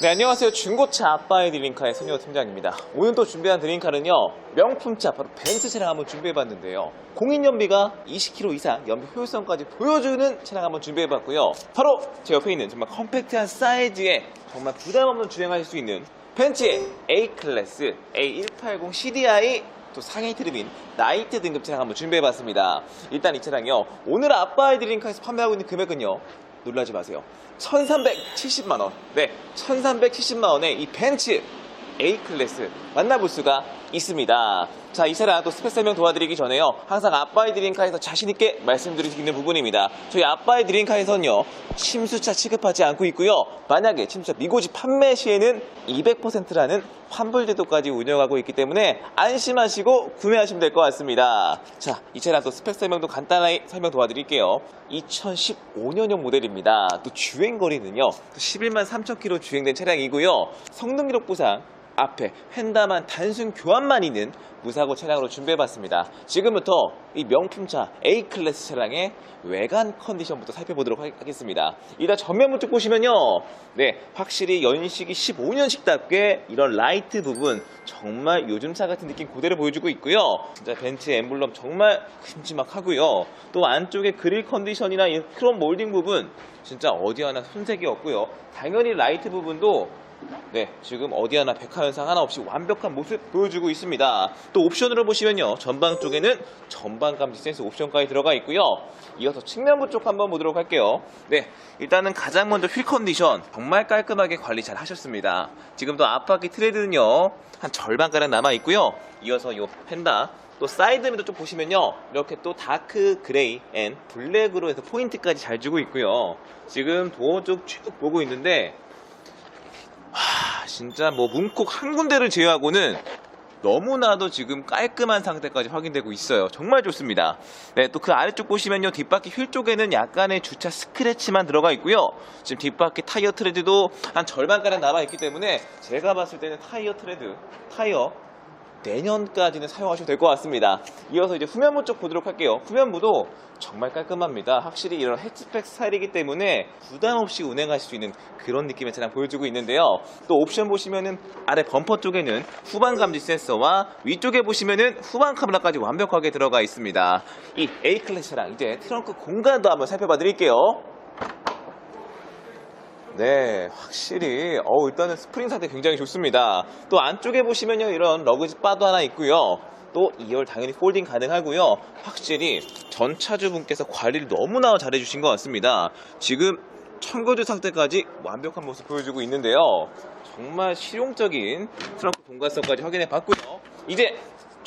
네, 안녕하세요. 중고차 아빠의 드림카의 손희호 팀장입니다. 오늘 또 준비한 드림카는요, 명품차, 바로 벤츠 차량 한번 준비해봤는데요. 공인연비가 20km 이상 연비 효율성까지 보여주는 차량 한번 준비해봤고요. 바로 제 옆에 있는 정말 컴팩트한 사이즈에 정말 부담 없는 주행하실 수 있는 벤츠의 A클래스 A180 CDI 또 상위 트림인 나이트 등급 차량 한번 준비해봤습니다. 일단 이 차량이요, 오늘 아빠의 드림카에서 판매하고 있는 금액은요, 놀라지 마세요. 1370만원. 네, 1370만원의 이 벤츠 A클래스 만나볼 수가 있습니다. 자, 이 차량 또 스펙 설명 도와드리기 전에요. 항상 아빠의 드림카에서 자신있게 말씀드릴 수 있는 부분입니다. 저희 아빠의 드림카에서는요, 침수차 취급하지 않고 있고요. 만약에 침수차 미고지 판매 시에는 200%라는 환불 제도까지 운영하고 있기 때문에 안심하시고 구매하시면 될 것 같습니다. 자, 이 차량 또 스펙 설명도 간단하게 설명 도와드릴게요. 2015년형 모델입니다. 또 주행거리는요, 11만 3천 킬로 주행된 차량이고요. 성능 기록부상 앞에 휀다만 단순 교환만 있는 무사고 차량으로 준비해봤습니다. 지금부터 이 명품차 A클래스 차량의 외관 컨디션부터 살펴보도록 하- 하겠습니다. 일단 전면부 쪽 보시면요. 네, 확실히 연식이 15년식답게 이런 라이트 부분 정말 요즘 차 같은 느낌 그대로 보여주고 있고요. 진짜 벤츠 엠블럼 정말 큼지막하고요. 또 안쪽에 그릴 컨디션이나 이 크롬 몰딩 부분 진짜 어디 하나 손색이 없고요. 당연히 라이트 부분도 네, 지금 어디 하나 백화 현상 하나 없이 완벽한 모습 보여주고 있습니다. 또 옵션으로 보시면요. 전방 쪽에는 전방 감지 센서 옵션까지 들어가 있고요. 이어서 측면부 쪽 한번 보도록 할게요. 네, 일단은 가장 먼저 휠 컨디션 정말 깔끔하게 관리 잘 하셨습니다. 지금도 앞바퀴 트레드는요. 한 절반가량 남아 있고요. 이어서 요 펜다 또 사이드미도 좀 보시면요 이렇게 또 다크 그레이 앤 블랙으로 해서 포인트까지 잘 주고 있고요 지금 도어 쪽 쭉 보고 있는데 하, 진짜 뭐 문콕 한 군데를 제외하고는 너무나도 지금 깔끔한 상태까지 확인되고 있어요. 정말 좋습니다. 네, 또 그 아래쪽 보시면요. 뒷바퀴 휠 쪽에는 약간의 주차 스크래치만 들어가 있고요. 지금 뒷바퀴 타이어 트레드도 한 절반가량 남아있기 때문에 제가 봤을 때는 타이어 트레드, 타이어 내년까지는 사용하셔도 될 것 같습니다. 이어서 이제 후면부 쪽 보도록 할게요. 후면부도 정말 깔끔합니다. 확실히 이런 해치백 스타일이기 때문에 부담 없이 운행하실 수 있는 그런 느낌의 차량 보여주고 있는데요. 또 옵션 보시면은 아래 범퍼 쪽에는 후방 감지 센서와 위쪽에 보시면은 후방 카메라까지 완벽하게 들어가 있습니다. 이 A 클래스 차량 이제 트렁크 공간도 한번 살펴봐 드릴게요. 네, 확실히 어 일단은 스프링 상태 굉장히 좋습니다. 또 안쪽에 보시면요 이런 러그지 바도 하나 있고요. 또 2열 당연히 폴딩 가능하고요. 확실히 전 차주분께서 관리를 너무나 잘해주신 것 같습니다. 지금 청거주 상태까지 완벽한 모습 보여주고 있는데요. 정말 실용적인 트렁크 공간성까지 확인해 봤고요. 이제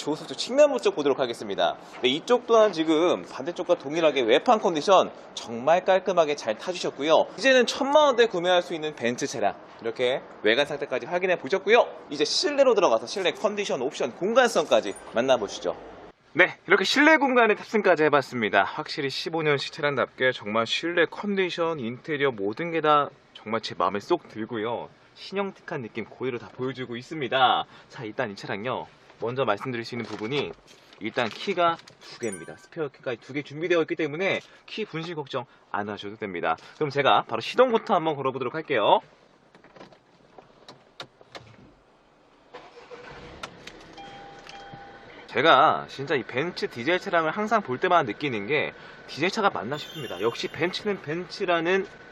조수쪽 측면부 쪽 보도록 하겠습니다. 네, 이쪽 또한 지금 반대쪽과 동일하게 외판 컨디션 정말 깔끔하게 잘 타주셨고요. 이제는 천만 원대 구매할 수 있는 벤츠 차량 이렇게 외관 상태까지 확인해 보셨고요. 이제 실내로 들어가서 실내 컨디션, 옵션, 공간성까지 만나보시죠. 네, 이렇게 실내 공간에 탑승까지 해봤습니다. 확실히 15년식 차량답게 정말 실내 컨디션, 인테리어 모든 게 다 정말 제 마음에 쏙 들고요. 신형틱한 느낌 그대로 다 보여주고 있습니다. 자, 일단 이 차량요. 먼저 말씀드릴 수 있는 부분이 일단 키가 두 개입니다. 스페어 키가 두 개 준비되어 있기 때문에 키 분실 걱정 안 하셔도 됩니다. 그럼 제가 바로 시동부터 한번 걸어보도록 할게요. 제가 진짜 이 벤츠 디젤 차량을 항상 볼 때마다 느끼는 게 디젤 차가 맞나 싶습니다. 역시 벤츠는 벤츠라는 이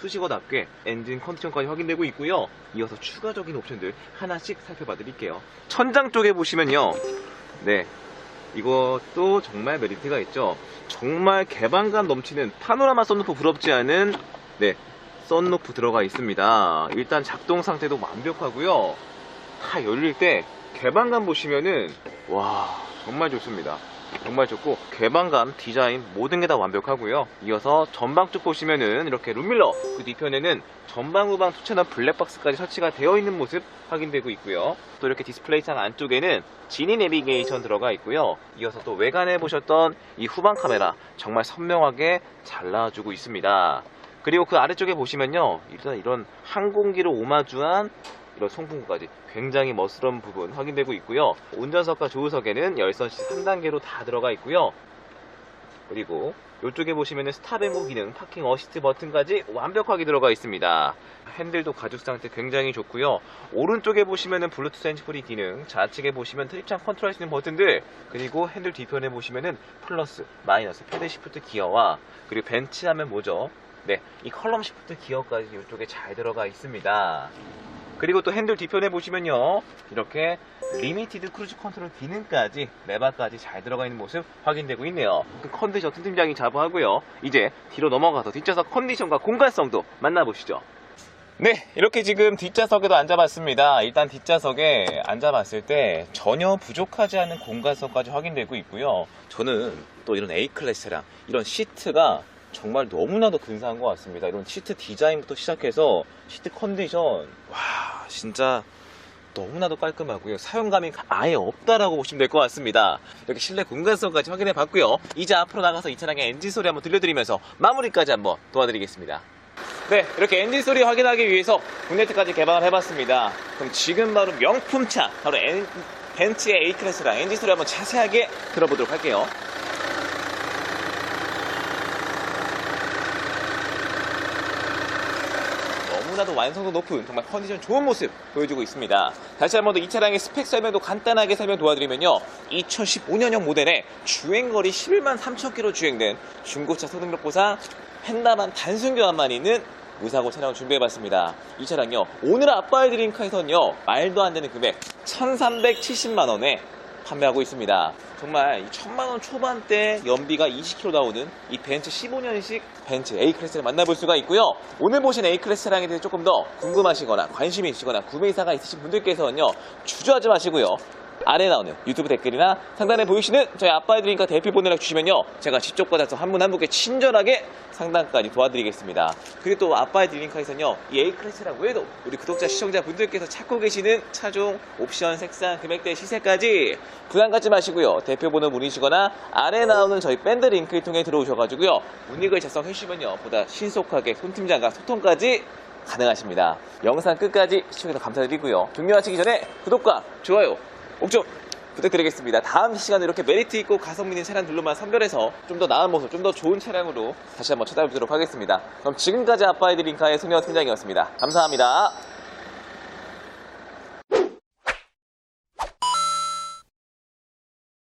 수식어답게 엔진 컨디션까지 확인되고 있고요. 이어서 추가적인 옵션들 하나씩 살펴봐 드릴게요. 천장 쪽에 보시면요. 네. 이것도 정말 메리트가 있죠. 정말 개방감 넘치는 파노라마 썬루프 부럽지 않은 네. 썬루프 들어가 있습니다. 일단 작동 상태도 완벽하고요. 다 열릴 때 개방감 보시면은 와 정말 좋습니다. 정말 좋고 개방감, 디자인 모든 게 다 완벽하고요. 이어서 전방 쪽 보시면은 이렇게 룸밀러 그 뒤편에는 전방 후방 두 채널 블랙박스까지 설치가 되어 있는 모습 확인되고 있고요. 또 이렇게 디스플레이창 안쪽에는 지니 내비게이션 들어가 있고요. 이어서 또 외관에 보셨던 이 후방 카메라 정말 선명하게 잘 나와주고 있습니다. 그리고 그 아래쪽에 보시면요. 일단 이런 항공기를 오마주한 이런 송풍구까지 굉장히 멋스러운 부분 확인되고 있고요. 운전석과 조수석에는 열선 시 3단계로 다 들어가 있고요. 그리고 이쪽에 보시면은 스탑앤고 기능, 파킹 어시스트 버튼까지 완벽하게 들어가 있습니다. 핸들도 가죽 상태 굉장히 좋고요. 오른쪽에 보시면은 블루투스 핸즈프리 기능, 좌측에 보시면 트립창 컨트롤 할 수 있는 버튼들, 그리고 핸들 뒤편에 보시면은 플러스, 마이너스, 패드 시프트 기어와 그리고 벤치 하면 뭐죠? 네, 이 컬럼 시프트 기어까지 이쪽에 잘 들어가 있습니다. 그리고 또 핸들 뒤편에 보시면요. 이렇게 리미티드 크루즈 컨트롤 기능까지 레바까지 잘 들어가 있는 모습 확인되고 있네요. 그 컨디션 팀장이 자부하고요. 이제 뒤로 넘어가서 뒷좌석 컨디션과 공간성도 만나보시죠. 네 이렇게 지금 뒷좌석에도 앉아봤습니다. 일단 뒷좌석에 앉아봤을 때 전혀 부족하지 않은 공간성까지 확인되고 있고요. 저는 또 이런 A클래스 차량 이런 시트가 정말 너무나도 근사한 것 같습니다. 이런 시트 디자인부터 시작해서 시트 컨디션 와 진짜 너무나도 깔끔하고요. 사용감이 아예 없다라고 보시면 될 것 같습니다. 이렇게 실내 공간성까지 확인해 봤고요. 이제 앞으로 나가서 이 차량의 엔진 소리 한번 들려드리면서 마무리까지 한번 도와드리겠습니다. 네, 이렇게 엔진 소리 확인하기 위해서 본네트까지 개방을 해봤습니다. 그럼 지금 바로 명품차, 바로 엔- 벤츠의 A클래스랑 엔진 소리 한번 자세하게 들어보도록 할게요. 너무나도 완성도 높은 정말 컨디션 좋은 모습 보여주고 있습니다. 다시 한 번 더 이 차량의 스펙 설명도 간단하게 설명 도와드리면요. 2015년형 모델에 주행거리 11만 3천 킬로 주행된 중고차 소등록 보상 펜다만 단순 교환만 있는 무사고 차량을 준비해봤습니다. 이 차량요. 오늘 아빠의 드림카에서는요. 말도 안 되는 금액 1,370만 원에 판매하고 있습니다. 정말 이 천만 원 초반대 연비가 20km 나오는 이 벤츠 15년식 벤츠 A 클래스를 만나볼 수가 있고요. 오늘 보신 A 클래스 차량에 대해 조금 더 궁금하시거나 관심이 있으시거나 구매 의사가 있으신 분들께서는요 주저하지 마시고요. 아래 나오는 유튜브 댓글이나 상단에 보이시는 저희 아빠의 드림카 대표 번호를 주시면요 제가 직접 받아서 한 분 한 분께 친절하게 상담까지 도와드리겠습니다. 그리고 또 아빠의 드림카에서는요 이 A 클래스라고 해도 우리 구독자 시청자 분들께서 찾고 계시는 차종 옵션 색상 금액대 시세까지 부담 갖지 마시고요 대표 번호 문의시거나 아래 나오는 저희 밴드 링크를 통해 들어오셔가지고요 문의글 작성해 주시면요 보다 신속하게 손팀장과 소통까지 가능하십니다. 영상 끝까지 시청해주셔서 감사드리고요. 종료하시기 전에 구독과 좋아요 꼭좀 부탁드리겠습니다. 다음 시간에 이렇게 메리트 있고 가성비 있는 차량들로만 선별해서 좀 더 나은 모습, 좀 더 좋은 차량으로 다시 한번 찾아뵙도록 하겠습니다. 그럼 지금까지 아빠의 드림카의 소녀 팀장이었습니다. 감사합니다.